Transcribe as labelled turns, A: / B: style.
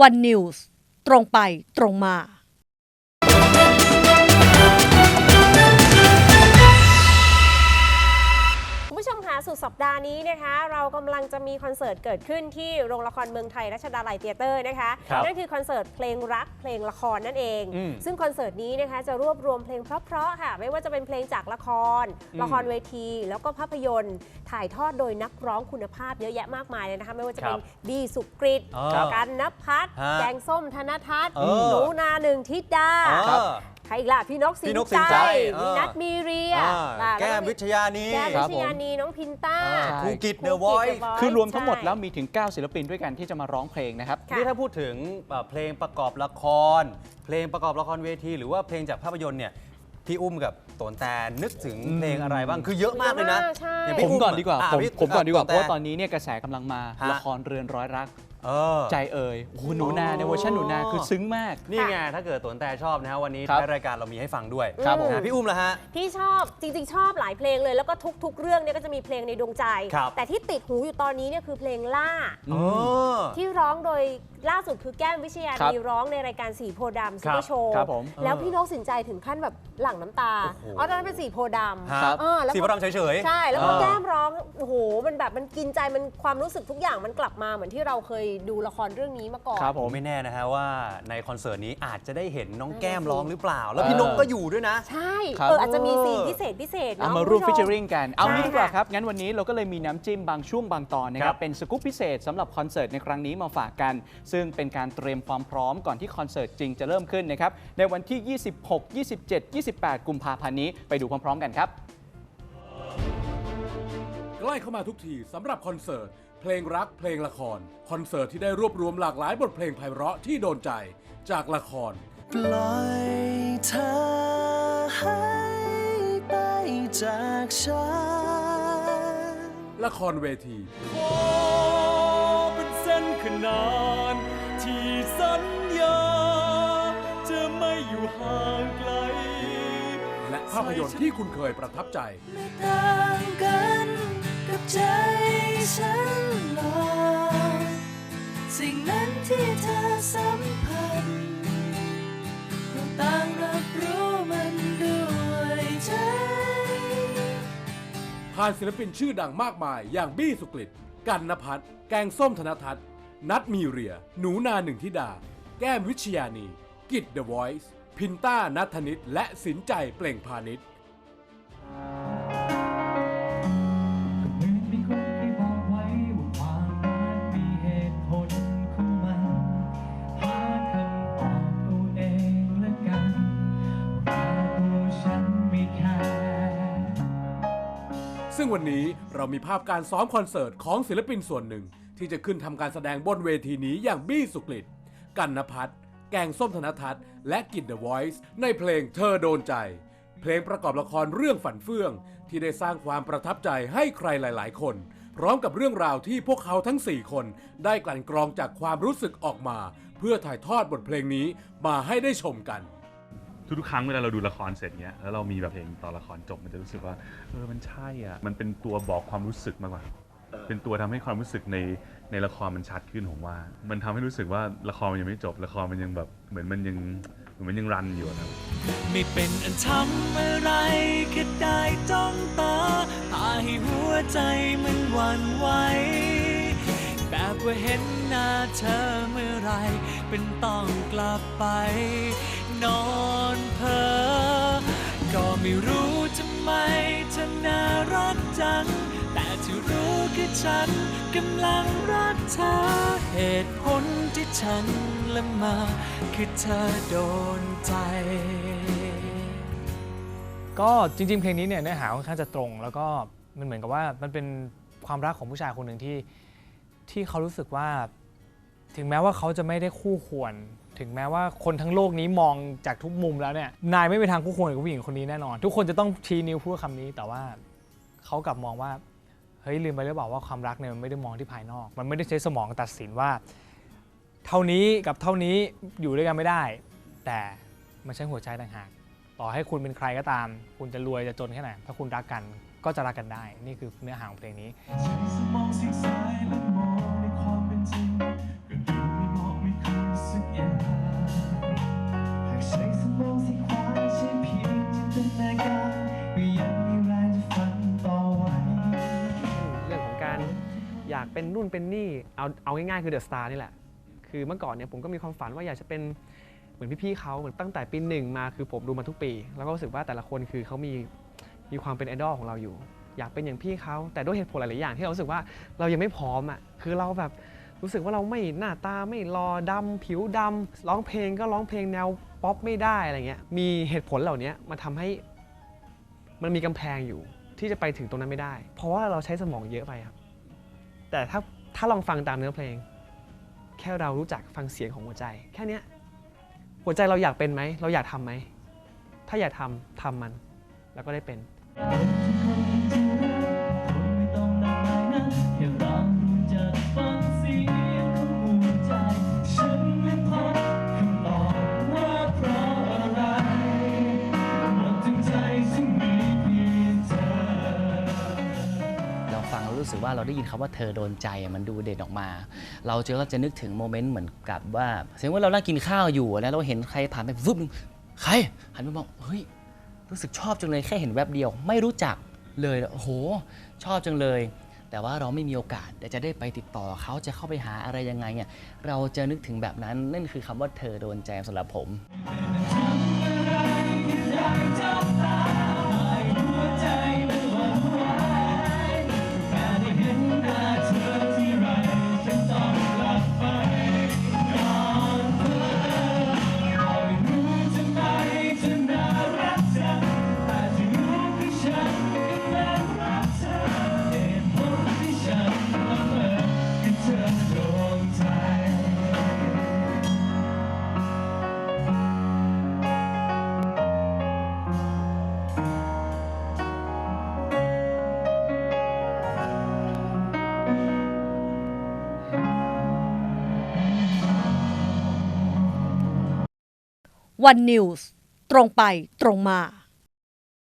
A: วันนิวส์ตรงไปตรงมา
B: สุดสัปดาห์นี้นะคะ เรากำลังจะมีคอนเสิร์ตเกิดขึ้นที่โรงละครเมืองไทยรัชดาลัยเตียเตอร์นะคะ
C: ครับ
B: นั่นคือคอนเสิร์ตเพลงรักเพลงละครนั่นเอง
C: อืม
B: ซึ่งคอนเสิร์ตนี้นะคะจะรวบรวมเพลงเพราะๆค่ะ ไม่ว่าจะเป็นเพลงจากละคร
C: อืม
B: ละครเวที แล้วก็ภาพยนตร์ ถ่ายทอดโดยนักร้องคุณภาพเยอะแยะมากมายเลยนะคะไม่ว่าจะเป็นบีสุกริต
C: อ๋อ
B: กันนพัฒน์
C: ฮะ
B: แกงส้มธนทัศน์
C: เออ
B: หนูนาหนึ่งทิดดา
C: ค รับ
B: ใครอีกล่ะ พี่นกสิ
C: พี่
B: น
C: นกสิน
B: ใจ
C: ใจ
B: มี
C: เออ
B: นัทมีเรีย
C: อ่า
B: อ่า
C: แก้ม
B: ล้ว
C: วิทยานี
B: แก้ม
D: ครั
B: วิ
D: บ
B: ทยานีน้องพินต้า
C: อ่า
D: ใช่
C: ครูกิจ
B: ค
C: เด
B: รู
C: อะ
B: กิ
C: ว
B: จ
C: อย
B: The Voice
D: คือรวมทั้งหมด
B: ใช่
D: แล้วมีถึง 9 ศิลปินด้วยกันที่จะมาร้องเพลงนะครับ
B: ค่ะ
C: นี่ถ้าพูดถึงเอ่อเพลงประกอบละคร เพลงประกอบละครเวที หรือว่าเพลงจากภาพยนตร์เนี่ยพี่อุ้มกับโตนแตนนึกถึงเพลงอะไรบ้างคือเยอะมากเลยนะ
B: เยอะมากใช่
C: ย่าง
D: ผ
C: พี่
D: มก่อนดีกว่าะผม
C: พี่
D: ผมก่อนดีกว่า
C: โเพ
D: ราะว่าตอนนี้เนี่ยกระแสกำลังมา
C: ฮะ
D: ละครเรือนร้อยรัก
C: เออ
D: ใจเอ่ยโอ้โหหนูนาในเวอร์ชันหนูนาคือซึ้งมาก
C: นี่ไง ถ้าเกิดโตนแตนชอบนะฮะวันนี้
D: ครับ
C: ท้ายรายการเรามีให้ฟังด้วย
D: ครับผม
C: นะพี่อุ้มละฮะ
B: พี่ชอบจริง ๆ ชอบหลายเพลงเลย แล้วก็ทุก ๆ เรื่องเนี่ยก็จะมีเพลงในดวงใจ
C: ครับ
B: แต่ที่ติดหูอยู่ตอนนี้เนี่ยคือเพลงล่า
C: เออ
B: ที่ร้องโดย ล่าสุดคือแก้มวิชยา
D: ครับ
B: นีร้องในรายการสีโพธิ์ดำ
C: ค
B: ซู
C: รับ
B: เปอร์โชว์
D: ครับผม
B: แล้ว
C: เออ
B: พี่นกสินใจถึงขั้นแบบหลั่งน้ำตา
C: โอ้โห
B: อ๋อตอนนั้นเป็นสีโพธิ์ดำ
C: ฮะ
D: ครับ
B: เออแล้ว
C: สี
B: พอ
C: พระรามเฉยๆ
B: ใช่ แล้วพอ
C: เออ
B: แก้มร้องโอ้โหมันแบบมันกินใจมันความรู้สึกทุกอย่างมันกลับมาเหมือนที่เราเคยดูละครเรื่องนี้มาก่อน
D: ครับ
C: ผมไม่แน่นะฮะว่าในคอนเสิร์ตนี้อาจจะได้เห็นน้อง
B: นั่นน่ะ
C: แก้ม
B: สิ
C: ร้องหรือเปล่า แล้ว
D: เออ
C: พี่นกก็อยู่ด้วยนะ
B: ใช่
D: ครับ
B: เอออาจจะมีซีนพิเศษพิเศษ
D: เอา
B: เนาะ
D: มาร่วม
B: คุณ
D: ฟิ
B: ผู้
D: ช
B: ช
D: เจอริงกัน เอางี้
B: ใช่
D: ดีกว่า
B: ค่ะ
D: ครับ งั้นวันนี้เราก็เลยมีน้ำจิ้มบางช่วงบางตอนนะค
C: ครั
D: รับ
C: บ
D: เป็นสกู๊ปพิเศษสำหรับคอนเสิร์ตในครั้งนี้มาฝากกันซึ่งเป็นการเตรียมความพร้อมก่อนที่คอนเสิร์ตจริงจะเริ่มขึ้นนะครับในวันที่ 26 27 28 กุมภาพันธ์นี้ไปดูพร้อมๆกันครับ
E: ใกล้เข้ามาทุกทีสำหรับคอนเสิร์ต เพลงรักเพลงละคร คอนเสิร์ตที่ได้รวบรวมหลากหลายบทเพลงไพเราะที่โดนใจจากละคร
F: ปล่อยเธอให้ไปจากฉัน
E: ละครเวที
F: ขอเป็นเส้นขนาน ที่สัญญา จะไม่อยู่ห่างไกล
E: และภาพยนตร์ที่คุณเคยประทับใจ
F: ไม่ต่างกันกับใจฉันหรอกสิ่งนั้นที่เธอสัมผัสเราต่างรับรู้มันด้วยใจ
E: ผ่านศิลปินชื่อดังมากมายอย่างบี้สุกฤตกันนพัฒน์แกงส้มธนทัศน์ นัดมีเรีย หนูนาหนึ่งทิดา แก้มวิชยานี กิจเดอะวอยซ์พินต้านัทนิตและสินใจเปล่งพาณิชย์
G: เหมือนมีคนเคยบอกไว้ว่าความรักมีเหตุผลของมันหาคำตอบเอาเองละกันแต่ตัวฉันไม่แคร์
E: ซึ่งวันนี้เรามีภาพการซ้อมคอนเสิร์ตของศิลปินส่วนหนึ่ง ที่จะขึ้นทำการแสดงบนเวทีนี้อย่างบี้สุกฤตกันนพัฒน์แกงส้มธนทัศน์และกิจเดอะวอยซ์ในเพลงเธอโดนใจ เพลงประกอบละครเรื่องฝันเฟื่อง ที่ได้สร้างความประทับใจให้ใครหลาย ๆ คน พร้อมกับเรื่องราวที่พวกเขาทั้ง 4 คน ได้กลั่นกรองจากความรู้สึกออกมา เพื่อถ่ายทอดบทเพลงนี้มาให้ได้ชมกัน
H: ทุกๆครั้งเวลาเราดูละครเสร็จเนี้ยแล้วเรามีแบบเพลงตอนละครจบมันจะรู้สึกว่าเออมันใช่อะมันเป็นตัวบอกความรู้สึกมากกว่า เป็นตัวทำให้ความรู้สึกในในละครมันชัดขึ้นผมว่า มันทำให้รู้สึกว่าละครมันยังไม่จบละครมันยังแบบเหมือนมันยังเหมือนมันยังรันอยู่อะครับ
F: ไม่เป็นอันทำอะไรแค่ได้จ้องตาพาให้หัวใจมันหวั่นไหวแบบว่าเห็นหน้าเธอเมื่อไหรเป็นต้องกลับไป นอนเพ้อก็ไม่รู้ทำไมเธอน่ารักจังแต่ที่รู้ คือฉันกำลังรักเธอ เหตุผลที่ฉันละเมา คือเธอโดนใจ
I: ก็จริง ๆ เพลงนี้เนี่ยเนื้อหาค่อนข้างจะตรง แล้วก็มันเหมือนกับว่ามันเป็นความรักของผู้ชายคนหนึ่งที่ที่เขารู้สึกว่า ถึงแม้ว่าเขาจะไม่ได้คู่ควร ถึงแม้ว่าคนทั้งโลกนี้มองจากทุกมุมแล้วเนี่ยนายไม่มีทางคู่ควรกับผู้หญิงคนนี้แน่นอน ทุกคนจะต้องชี้นิ้วพูดคำนี้แต่ว่าเขากลับมองว่า เฮ้ยลืมไปหรือเปล่าว่าความรักเนี่ยมันไม่ได้มองที่ภายนอก มันไม่ได้ใช้สมองตัดสินว่า เท่านี้กับเท่านี้อยู่ด้วยกันไม่ได้ แต่มันใช้หัวใจต่างหาก ต่อให้คุณเป็นใครก็ตาม คุณจะรวยจะจนแค่ไหนถ้าคุณรักกันก็จะรักกันได้ นี่คือเนื้อหาของเพลงนี้า
G: กเป็
J: นนู่นเป็นนี่เอาเอาง่ายๆคือเดอะสตาร์นี่แหละ คือเมื่อก่อนเนี่ยผมก็มีความฝันว่าอยากจะเป็นเหมือนพี่ๆเขาเหมือนตั้งแต่ปีหนึ่งมาคือผมดูมาทุกปี แล้วก็รู้สึกว่าแต่ละคนคือเขามีมีความเป็นไอดอลของเราอยู่ อยากเป็นอย่างพี่เขาแต่ด้วยเหตุผลหลายๆอย่างที่เรารู้สึกว่าเรายังไม่พร้อมอะคือเราแบบรู้สึกว่าเราไม่หน้าตาไม่รอดำผิวดำร้องเพลงก็ร้องเพลงแนวป๊อปไม่ได้อะไรเงี้ยมีเหตุผลเหล่านี้มาทำให้มันมีกำแพงอยู่ที่จะไปถึงตรงนั้นไม่ได้ เพราะว่าเราใช้สมองเยอะไปครับ แต่ถ้าถ้าลองฟังตามเนื้อเพลง แค่เรารู้จักฟังเสียงของหัวใจ แค่เนี้ยหัวใจเราอยากเป็นไหม เราอยากทำไหม ถ้าอยากทำทำมัน แล้วก็ได้เป็น
G: เราได้ยิ
K: นคำว่าเธอโดนใจมันดูเด่นออกมา เราจะก็จะนึกถึงโมเมนต์เหมือนกับว่าสมมติว่าเรานั่งกินข้าวอยู่นะเราเห็นใครผ่านไปฟึบนึงใครหันไปมองเฮ้ยรู้สึกชอบจังเลยแค่เห็นแวบเดียว ไม่รู้จักเลยโอ้โห ชอบจังเลย แต่ว่าเราไม่มีโอกาสแต่จะได้ไปติดต่อเขาจะเข้าไปหาอะไรยังไงเนี่ยเราจะนึกถึงแบบนั้นนั่นคือคำว่าเธอโดนใจสำหรับผม
A: วันนิวส์ตรงไปตรงมา